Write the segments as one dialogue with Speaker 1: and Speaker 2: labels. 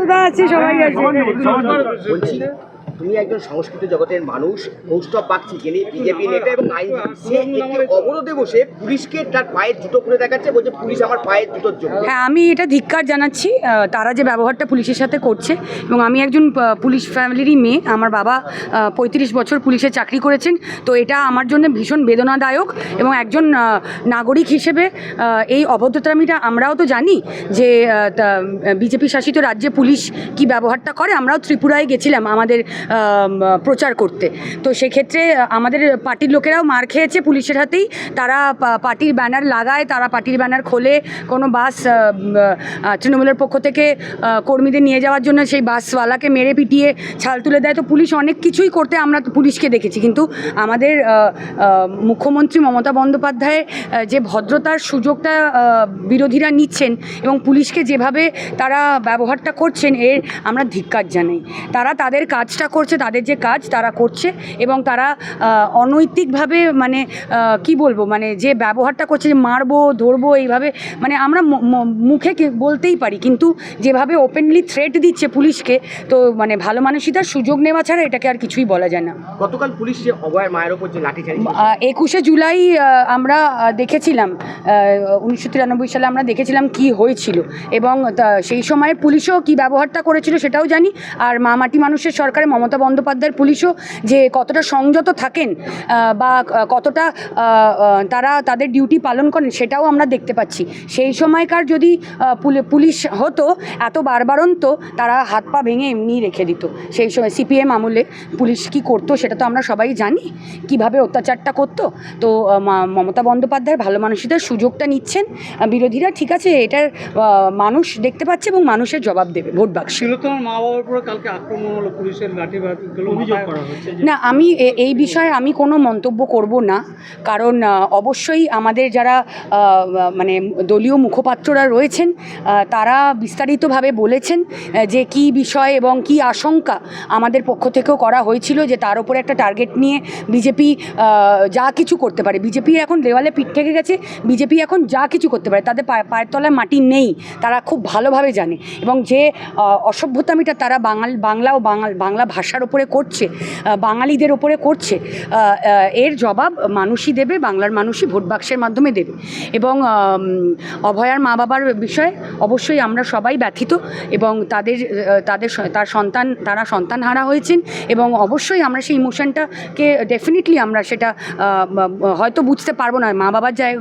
Speaker 1: দাদা আছে সবাই আছে
Speaker 2: বলছি তুমি একজন সংস্কৃত জগতের মানুষ কৌস্তব বাগচি যিনি বিজেপি নেতা এবং আইনজীবী অবরোধে বসে পুলিশকে তার পায়ের জুতো খুলে দেখাচ্ছে, বলছে পুলিশ আমার পায়ের জুতোর জন্য।
Speaker 1: হ্যাঁ আমি এটা ধিক্কার জানাচ্ছি তারা যে ব্যবহারটা পুলিশের সাথে করছে এবং আমি একজন পুলিশ ফ্যামিলিরই মেয়ে, আমার বাবা পঁয়ত্রিশ বছর পুলিশে চাকরি করেছেন, তো এটা আমার জন্য ভীষণ বেদনাদায়ক এবং একজন নাগরিক হিসেবে এই অভদ্রতামিটা আমরাও তো জানি যে বিজেপি শাসিত রাজ্যে পুলিশ কি ব্যবহারটা করে, আমরাও ত্রিপুরায় গেছিলাম, আমাদের প্রচার করতে। তো সেক্ষেত্রে আমাদের পার্টির লোকেরাও মার খেয়েছে পুলিশের হাতেই। তারা পার্টির ব্যানার লাগায়, তারা পার্টির ব্যানার খোলে, কোনো বাস তৃণমূলের পক্ষ থেকে কর্মীদের নিয়ে যাওয়ার জন্য সেই বাসওয়ালাকে মেরে পিটিয়ে ছাল তুলে দেয়। তো পুলিশ অনেক কিছুই করতে আমরা পুলিশকে দেখেছি। কিন্তু আমাদের মুখ্যমন্ত্রী মমতা বন্দ্যোপাধ্যায় যে ভদ্রতার সুযোগটা বিরোধীরা নিচ্ছেন এবং পুলিশকে যেভাবে তারা ব্যবহারটা করছেন, এর আমরা ধিক্কার জানাই। তারা তাদের কাজটা করছে তাদের যে কাজ তারা করছে এবং তারা অনৈতিকভাবে মানে কি বলব মানে যে ব্যবহারটা করছে যে মারবো ধরবো এইভাবে মানে আমরা মুখে বলতেই পারি কিন্তু যেভাবে ওপেনলি থ্রেট দিচ্ছে পুলিশকে তো মানে ভালো মানুষিতার সুযোগ নেওয়া ছাড়া এটাকে আর কিছুই বলা যায় না।
Speaker 2: গতকাল পুলিশ যে অভয়ের মায়ের ওপর যে
Speaker 1: আহ, একুশে জুলাই আমরা দেখেছিলাম উনিশশো তিরানব্বই সালে আমরা দেখেছিলাম কি হয়েছিল এবং তা- সেই সময় পুলিশও কি ব্যবহারটা করেছিল সেটাও জানি আর মা মাটি মানুষের সরকারে মমতা বন্দ্যোপাধ্যায়ের পুলিশও যে কতটা সংযত থাকেন বা কতটা তারা তাদের ডিউটি পালন করেন সেটাও আমরা দেখতে পাচ্ছি। সেই সময়কার যদি পুলি- পুলিশ হতো, এত বারবারন্ত তারা হাত পা ভেঙে এমনি রেখে দিত। সেই সময় সিপিএম আমলে পুলিশ কি করতো সেটা তো আমরা সবাই জানি। কীভাবে অত্যাচারটা করতো? তো মমতা বন্দ্যোপাধ্যায় ভালো মানুষদের সুযোগটা নিচ্ছেন। বিরোধীরা ঠিক আছে, এটার মানুষ দেখতে পাচ্ছে এবং মানুষের জবাব দেবে ভোট বাক্সে
Speaker 3: মা বাবার উপরে কালকে আক্রমণ হলো পুলিশের
Speaker 1: না আমি এ- এই বিষয়ে আমি কোনো মন্তব্য করব না। কারণ অবশ্যই আমাদের যারা মানে দলীয় মুখপাত্ররা রয়েছেন তারা বিস্তারিতভাবে বলেছেন যে কি বিষয় এবং কি আশঙ্কা আমাদের পক্ষ থেকেও করা হয়েছিল যে তার উপরে একটা টার্গেট নিয়ে বিজেপি যা কিছু করতে পারে। বিজেপি এখন দেওয়ালে পিঠ থেকে গেছে বিজেপি এখন যা কিছু করতে পারে তাদের পায়ে- পায়ের তলায় মাটি নেই তারা খুব ভালোভাবে জানে। এবং যে অসভ্যতামিটা তারা বাঙাল বাংলা ও বাঙাল বাংলা ভাষার ওপরে করছে বাঙালিদের ওপরে করছে এর জবাব মানুষই দেবে, বাংলার মানুষই ভোট বাক্সের মাধ্যমে দেবে। এবং অভয়ার মা বাবার বিষয়ে অবশ্যই আমরা সবাই ব্যথিত এবং তাদের তাদের তার সন্তান, তারা সন্তান হারা হয়েছেন এবং অবশ্যই আমরা সেই ইমোশনটাকে ডেফিনেটলি আমরা সেটা হয়তো বুঝতে পারব না, মা বাবার যায়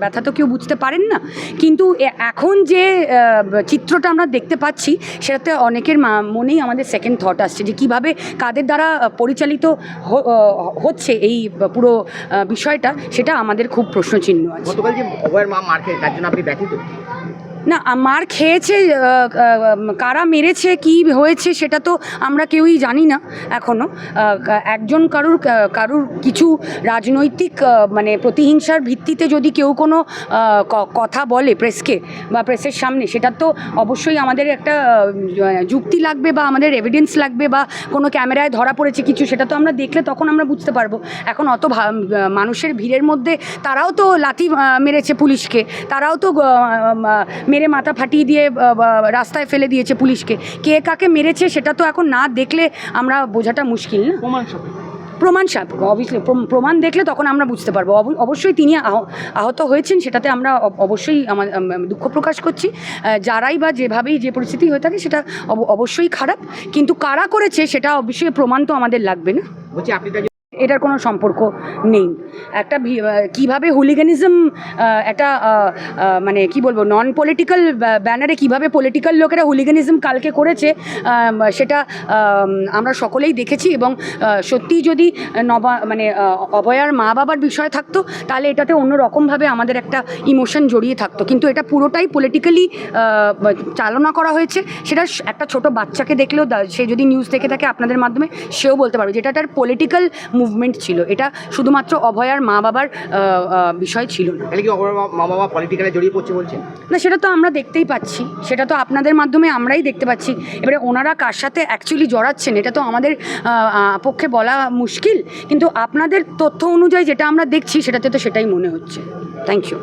Speaker 1: ব্যথা তো কেউ বুঝতে পারেন না। কিন্তু এখন যে চিত্রটা আমরা দেখতে পাচ্ছি, সেটাতে অনেকের মনেই আমাদের সেকেন্ড থট আসছে যে কীভাবে কাদের দ্বারা পরিচালিত হচ্ছে এই পুরো বিষয়টা, সেটা আমাদের খুব প্রশ্নচিহ্ন আছে।
Speaker 2: গতকাল যে তার জন্য আপনি ব্যথিত?
Speaker 1: না মার খেয়েছে কারা মেরেছে, কি হয়েছে সেটা তো আমরা কেউই জানি না এখনও একজন কারুর কারুর কিছু রাজনৈতিক মানে প্রতিহিংসার ভিত্তিতে যদি কেউ কোনো কথা বলে প্রেসকে বা প্রেসের সামনে, সেটা তো অবশ্যই আমাদের একটা যুক্তি লাগবে বা আমাদের এভিডেন্স লাগবে বা কোনো ক্যামেরায় ধরা পড়েছে কিছু, সেটা তো আমরা দেখলে তখন আমরা বুঝতে পারব। এখন অত মানুষের ভিড়ের মধ্যে তারাও তো লাথি মেরেছে পুলিশকে, তারাও তো মেরে মাথা ফাটিয়ে দিয়ে রাস্তায় ফেলে দিয়েছে পুলিশকে। কে কাকে মেরেছে সেটা তো এখন না দেখলে আমরা বোঝাটা মুশকিল না।
Speaker 3: প্রমাণ
Speaker 1: প্রমাণ সাপ অবভিয়াসলি প্রমাণ দেখলে তখন আমরা বুঝতে পারব। অব- অবশ্যই তিনি আহ- আহত হয়েছেন সেটাতে আমরা অবশ্যই আমার আম, আম, দুঃখ প্রকাশ করছি। যারাই বা যেভাবেই যে পরিস্থিতি হয়ে থাকে সেটা অব- অবশ্যই খারাপ কিন্তু কারা করেছে সেটা অবশ্যই প্রমাণ তো আমাদের লাগবে না। এটার কোনো সম্পর্ক নেই। একটা কীভাবে হুলিগানিজম একটা মানে কি বলব নন পলিটিক্যাল ব্যানারে কীভাবে পলিটিক্যাল লোকেরা হুলিগানিজম কালকে করেছে সেটা আমরা সকলেই দেখেছি এবং সত্যিই যদি নবা মানে আহ, অভয়ার মা বাবার বিষয় থাকতো তাহলে এটাতে অন্য রকমভাবে আমাদের একটা ইমোশন জড়িয়ে থাকতো। কিন্তু এটা পুরোটাই পলিটিক্যালি চালনা করা হয়েছে। সেটা একটা ছোট বাচ্চাকে দেখলেও সে যদি নিউজ দেখে থাকে আপনাদের মাধ্যমে সেও বলতে পারবে যেটা একটা পলিটিক্যাল মুভমেন্ট ছিল। এটা শুধুমাত্র অভয়ার মা বাবার বিষয় ছিল না।
Speaker 2: তাহলে কি অভয়ের মা- মা বাবা পলিটিক্যালে জড়িয়ে পড়ছে বলছেন?
Speaker 1: না সেটা তো আমরা দেখতেই পাচ্ছি। সেটা তো আপনাদের মাধ্যমে আমরাই দেখতে পাচ্ছি। এবারে ওনারা কার সাথে অ্যাকচুয়ালি জড়াচ্ছেন এটা তো আমাদের পক্ষে বলা মুশকিল। কিন্তু আপনাদের তথ্য অনুযায়ী যেটা আমরা দেখছি সেটাতে তো সেটাই মনে হচ্ছে। Thank you